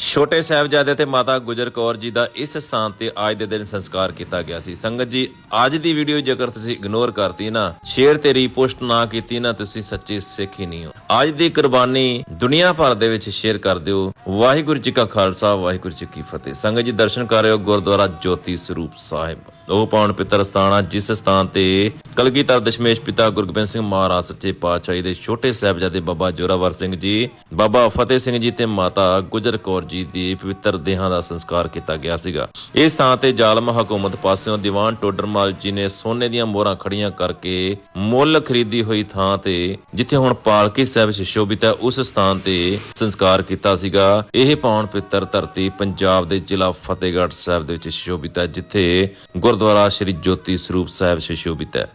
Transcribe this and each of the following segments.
ਛੋਟੇ ਸਾਹਿਬਜ਼ਾਦੇ ਤੇ ਮਾਤਾ ਗੁਜਰ ਕੌਰ ਜੀ ਦਾ ਇਸ ਸਥਾਨ ਤੇ ਅੱਜ ਦੇ ਦਿਨ ਸੰਸਕਾਰ ਕੀਤਾ ਗਿਆ ਸੀ। ਸੰਗਤ ਜੀ, ਅੱਜ ਦੀ ਵੀਡੀਓ ਜੇਕਰ ਤੁਸੀਂ ਇਗਨੋਰ ਕਰਤੀ ਨਾ, ਸ਼ੇਅਰ ਤੇ ਰੀਪੋਸਟ ਨਾ ਕੀਤੀ ਨਾ, ਤੁਸੀਂ ਸੱਚੇ ਸਿੱਖ ਹੀ ਨਹੀਂ ਹੋ। ਅੱਜ ਦੀ ਕੁਰਬਾਨੀ ਦੁਨੀਆ ਭਰ ਦੇ ਵਿੱਚ ਸ਼ੇਅਰ ਕਰ ਦਿਓ। ਵਾਹਿਗੁਰੂ ਜੀ ਕਾ ਖਾਲਸਾ, ਵਾਹਿਗੁਰੂ ਜੀ ਕੀ ਫਤਿਹ। ਸੰਗਤ ਜੀ, ਦਰਸ਼ਨ ਕਰ ਰਹੇ ਹੋ ਗੁਰਦੁਆਰਾ ਜੋਤੀ ਸਰੂਪ ਸਾਹਿਬ। ਉਹ ਪਾਉਣ ਪਿੱਤਰ ਸਥਾਨ ਆ, ਜਿਸ ਸਥਾਨ ਤੇ ਕਲਗੀਧਰ ਦਸ਼ਮੇਸ਼ ਪਿਤਾ ਗੁਰਗੋਬਿੰਦ ਸਿੰਘ ਮਹਾਰਾਜ ਸੱਚੇ ਪਾਤਸ਼ਾਹੀ ਦੇ ਛੋਟੇ ਸਾਹਿਬਜ਼ਾਦੇ ਬਾਬਾ ਜੋਰਾਵਰ ਸਿੰਘ ਜੀ, ਬਾਬਾ ਫਤਿਹ ਸਿੰਘ ਜੀ ਤੇ ਮਾਤਾ ਗੁਜਰ ਕੌਰ ਜੀ ਦੀ ਪਵਿੱਤਰ ਦੇਹਾਂ ਦਾ ਸੰਸਕਾਰ ਕੀਤਾ ਗਿਆ ਸੀਗਾ। ਇਸ ਥਾਂ ਤੇ ਜ਼ਾਲਮ ਹਕੂਮਤ ਪਾਸਿਓਂ ਦੀਵਾਨ ਟੋਡਰਮਲ ਜੀ ਨੇ ਸੋਨੇ ਦੀਆਂ ਮੋਹਰਾਂ ਖੜੀਆਂ ਕਰਕੇ ਮੁੱਲ ਖਰੀਦੀ ਹੋਈ ਥਾਂ ਤੇ, ਜਿੱਥੇ ਹੁਣ ਪਾਲਕੀ ਸਾਹਿਬ ਸ਼ਿਸ਼ੋਭਿਤ ਹੈ ਉਸ ਸਥਾਨ ਤੇ ਸੰਸਕਾਰ ਕੀਤਾ ਸੀਗਾ। ਇਹ ਪਾਉਣ ਪਿੱਤਰ ਧਰਤੀ ਪੰਜਾਬ ਦੇ ਜ਼ਿਲ੍ਹਾ ਫਤਿਹਗੜ੍ਹ ਸਾਹਿਬ ਦੇ ਵਿੱਚ ਸ਼ਿਸ਼ੋਭਿਤ ਹੈ ਜਿੱਥੇ ਗੁਰਦੁਆਰਾ ਸ੍ਰੀ ਜੋਤੀ ਸਰੂਪ ਸਾਹਿਬ ਸ਼ਿਸ਼ੋਭਿਤ ਹੈ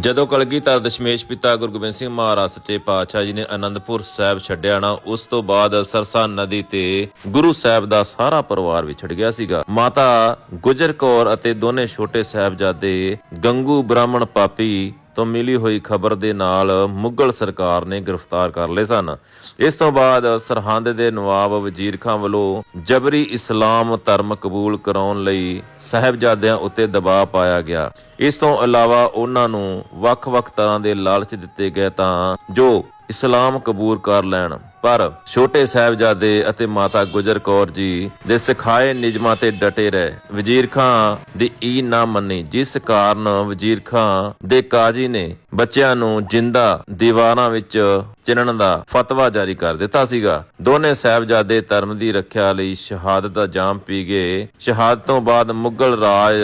ਜਦੋਂ ਕਲਗੀਧਰ ਦਸ਼ਮੇਸ਼ ਪਿਤਾ ਗੁਰੂ ਗੋਬਿੰਦ ਸਿੰਘ ਮਹਾਰਾਜ ਸੱਚੇ ਪਾਤਸ਼ਾਹ ਜੀ ਨੇ ਅਨੰਦਪੁਰ ਸਾਹਿਬ ਛੱਡਿਆ ਨਾ, ਉਸ ਤੋਂ ਬਾਅਦ ਸਰਸਾ ਨਦੀ ਤੇ ਗੁਰੂ ਸਾਹਿਬ ਦਾ ਸਾਰਾ ਪਰਿਵਾਰ ਵਿਛੜ ਗਿਆ ਸੀਗਾ। ਮਾਤਾ ਗੁਜਰ ਕੌਰ ਅਤੇ ਦੋਨੇ ਛੋਟੇ ਸਾਹਿਬਜ਼ਾਦੇ ਗੰਗੂ ਬ੍ਰਾਹਮਣ ਪਾਪੀ ਤੋਂ ਮਿਲੀ ਹੋਈ ਖਬਰ ਦੇ ਨਾਲ ਮੁਗਲ ਸਰਕਾਰ ਨੇ ਗ੍ਰਿਫਤਾਰ ਕਰ ਲਏ ਸਨ। ਇਸ ਤੋਂ ਬਾਅਦ ਸਰਹੰਦ ਦੇ ਨਵਾਬ ਵਜ਼ੀਰ ਖਾਨ ਵੱਲੋਂ ਜਬਰੀ ਇਸਲਾਮ ਧਰਮ ਕਬੂਲ ਕਰਾਉਣ ਲਈ ਸਾਹਿਬਜ਼ਾਦਿਆਂ ਉੱਤੇ ਦਬਾਅ ਪਾਇਆ ਗਿਆ। ਇਸ ਤੋਂ ਇਲਾਵਾ ਉਹਨਾਂ ਨੂੰ ਵੱਖ-ਵੱਖ ਤਰ੍ਹਾਂ ਦੇ ਲਾਲਚ ਦਿੱਤੇ ਗਏ ਤਾਂ ਜੋ ਇਸਲਾਮ ਕਬੂਲ ਕਰ ਲੈਣ। ਪਰ ਛੋਟੇ ਸਾਹਿਬਜ਼ਾਦੇ ਅਤੇ ਮਾਤਾ ਗੁਜਰ ਕੌਰ ਜੀ ਦੇ ਸਿਖਾਏ ਨਿਯਮਾਂ ਤੇ ਡਟੇ ਰਹੇ। ਵਜ਼ੀਰ ਖਾਂ ਦੀ ਈ ਨਾ ਮੰਨੀ, ਜਿਸ ਕਾਰਨ ਵਜ਼ੀਰ ਖਾਂ ਦੇ ਕਾਜ਼ੀ ਨੇ ਬੱਚਿਆਂ ਨੂੰ ਜਿੰਦਾ ਦੀਵਾਰਾਂ ਵਿੱਚ ਚਿਣਨ ਦਾ ਫਤਵਾ ਜਾਰੀ ਕਰ ਦਿੱਤਾ ਸੀਗਾ। ਦੋਨੇ ਸਾਹਿਬਜ਼ਾਦੇ ਧਰਮ ਦੀ ਰੱਖਿਆ ਲਈ ਸ਼ਹਾਦਤ ਦਾ ਜਾਮ ਪੀ ਗਏ। ਸ਼ਹਾਦਤ ਤੋਂ ਬਾਅਦ ਮੁਗਲ ਰਾਜ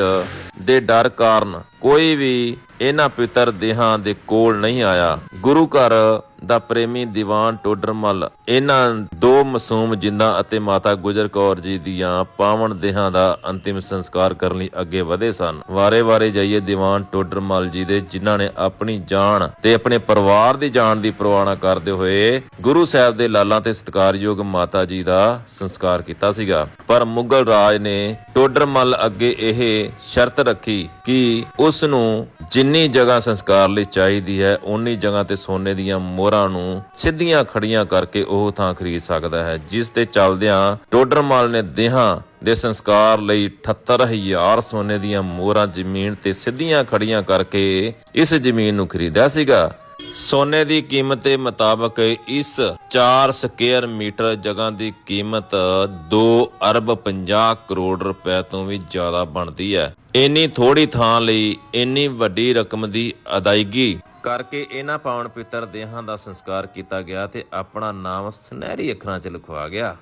ਦੇ ਡਰ ਕਾਰਨ ਕੋਈ ਵੀ ਇਹਨਾਂ ਪਿਤਰ ਦੇਹਾਂ ਦੇ ਕੋਲ ਨਹੀਂ ਆਇਆ। ਗੁਰੂ ਘਰ ਦਾ ਪ੍ਰੇਮੀ ਦੀਵਾਨ ਟੋਡਰਮਲ। ਇਹਨਾਂ ਦੋ ਮਾਸੂਮ ਜਿੰਦਾ ਅਤੇ ਮਾਤਾ ਗੁਜਰ ਕੌਰ ਜੀ ਦੀਆਂ ਪਾਵਨ ਦੇਹਾਂ ਦਾ ਅੰਤਿਮ ਸੰਸਕਾਰ ਕਰਨ ਲਈ ਅੱਗੇ ਵਧੇ ਸਨ। ਵਾਰੇ-ਵਾਰੇ ਜਾਈਏ ਦੀਵਾਨ ਟੋਡਰਮਲ ਜੀ ਦੇ, ਜਿਨ੍ਹਾਂ ਨੇ ਆਪਣੀ ਜਾਨ ਤੇ ਆਪਣੇ ਪਰਿਵਾਰ ਦੀ ਜਾਨ ਦੀ ਪ੍ਰਵਾਨਾ ਕਰਦੇ ਹੋਏ ਗੁਰੂ ਸਾਹਿਬ ਦੇ ਲਾਲਾਂ ਤੇ ਸਤਿਕਾਰਯੋਗ ਮਾਤਾ ਜੀ ਦਾ ਸੰਸਕਾਰ ਕੀਤਾ ਸੀਗਾ। ਪਰ ਮੁਗਲ ਰਾਜ ਨੇ ਟੋਡਰਮਲ ਅੱਗੇ ਇਹ ਸ਼ਰਤ ਰੱਖੀ ਕਿ ਉਸ ਨੂੰ ਜਿੰਨੀ ਜਗ੍ਹਾ ਸੰਸਕਾਰ ਲਈ ਚਾਹੀਦੀ ਹੈ, ਓਨੀ ਜਗ੍ਹਾ ਤੇ ਸੋਨੇ ਦੀਆਂ ਮੋਹਰਾਂ ਨੂੰ ਸਿੱਧੀਆਂ ਖੜੀਆਂ ਕਰਕੇ ਉਹ ਥਾਂ ਖਰੀਦ ਸਕਦਾ ਹੈ, ਜਿਸ ਤੇ ਚੱਲਦਿਆਂ ਟੋਡਰਮਾਲ ਨੇ ਦੇਹਾਂ ਦੇ ਸੰਸਕਾਰ ਲਈ 78000 ਸੋਨੇ ਦੀਆਂ ਮੋਹਰਾਂ ਜ਼ਮੀਨ ਤੇ ਸਿੱਧੀਆਂ ਖੜੀਆਂ ਕਰਕੇ ਇਸ ਜ਼ਮੀਨ ਨੂੰ ਖਰੀਦਿਆ ਸੀਗਾ। ਸੋਨੇ ਦੀ ਕੀਮਤ ਦੇ ਮੁਤਾਬਕ ਇਸ 4 ਸਕੁਅਰ ਮੀਟਰ ਜਗ੍ਹਾ ਦੀ ਕੀਮਤ 2 ਅਰਬ 50 ਕਰੋੜ ਰੁਪਏ ਤੋਂ ਵੀ ਜ਼ਿਆਦਾ ਬਣਦੀ ਹੈ। ਇੰਨੀ ਥੋੜੀ ਥਾਂ ਲਈ ਇੰਨੀ ਵੱਡੀ ਰਕਮ ਦੀ ਅਦਾਇਗੀ ਕਰਕੇ ਇਹਨਾਂ ਪਾਵਨ ਪਿੱਤਰ ਦੇਹਾਂ ਦਾ ਸੰਸਕਾਰ ਕੀਤਾ ਗਿਆ ਤੇ ਆਪਣਾ ਨਾਮ ਸੁਨਹਿਰੀ ਅੱਖਰਾਂ 'ਚ ਲਿਖਵਾ ਗਿਆ।